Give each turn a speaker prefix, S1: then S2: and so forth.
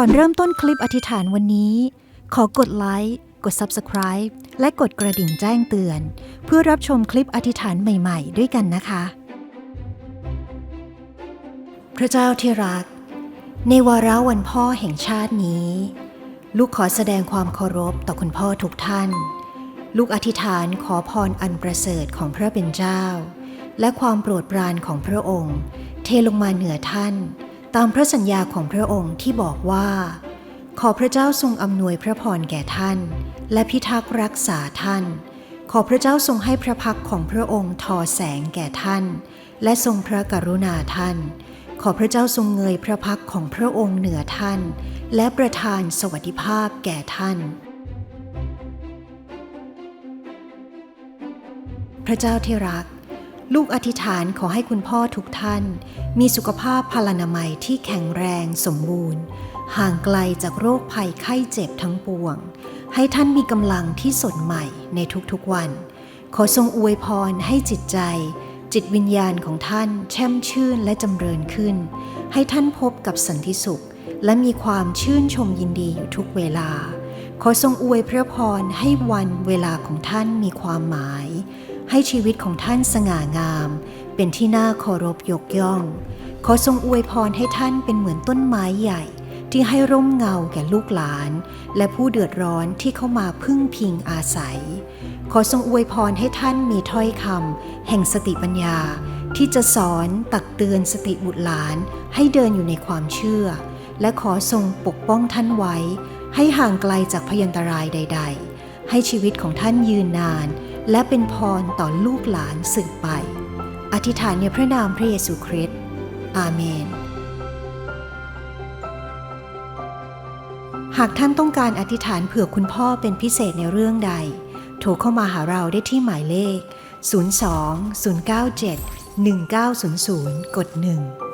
S1: ก่อนเริ่มต้นคลิปอธิษฐานวันนี้ ขอกดไลค์กด Subscribe และกดกระดิ่งแจ้งเตือน เพื่อรับชมคลิปอธิษฐานใหม่ๆ ด้วยกันนะคะ พระเจ้าที่รัก ในวาระวันพ่อแห่งชาตินี้ ลูกขอแสดงความเคารพต่อคุณพ่อทุกท่าน ลูกอธิษฐานขอพรอันประเสริฐของพระเป็นเจ้า และความโปรดปรานของพระองค์ เทลงมาเหนือท่าน ตามพระสัญญาของพระองค์ที่บอกว่า ขอพระเจ้าทรงอำนวยพระพรแก่ท่าน และพิทักษ์รักษาท่าน ขอพระเจ้าทรงให้พระพักของพระองค์ทอแสงแก่ท่าน และทรงพระกรุณาท่าน ขอพระเจ้าทรงเงยพระพักของพระองค์เหนือท่าน และประทานสวัสดิภาพแก่ท่าน พระเจ้าที่รัก ลูกอธิษฐานขอให้คุณพ่อทุกท่าน มีสุขภาพพลานามัยที่แข็งแรงสมบูรณ์ ห่างไกลจากโรคภัยไข้เจ็บทั้งปวง ให้ท่านมีกำลังที่สดใหม่ในทุกๆวัน ขอทรงอวยพรให้จิตใจ จิตวิญญาณของท่านแช่มชื่นและจำเริญขึ้น ให้ท่านพบกับสันติสุข และมีความชื่นชมยินดีอยู่ทุกเวลา ขอทรงอวยพระพรให้วันเวลาของท่านมีความหมาย ให้ชีวิตของท่านสง่างาม เป็นที่น่าเคารพยกย่อง ขอทรงอวยพรให้ท่านเป็นเหมือนต้นไม้ใหญ่ ที่ให้ร่มเงาแก่ลูกหลาน และผู้เดือดร้อนที่เข้ามาพึ่งพิงอาศัย ขอทรงอวยพรให้ท่านมีถ้อยคำแห่งสติปัญญา ที่จะสอนตักเตือนสติบุตรหลานให้เดินอยู่ในความเชื่อ และขอทรงปกป้องท่านไว้ ให้ห่างไกลจากพยันตรายใด ๆ ให้ชีวิตของท่านยืนนาน และเป็นพรต่อลูกหลานสืบไป อธิษฐานในพระนามพระเยซูคริสต์อาเมน หากท่านต้องการอธิษฐานเผื่อคุณพ่อเป็นพิเศษในเรื่องใด โทรเข้ามาหาเราได้ที่หมายเลข 02 097 1900 กด 1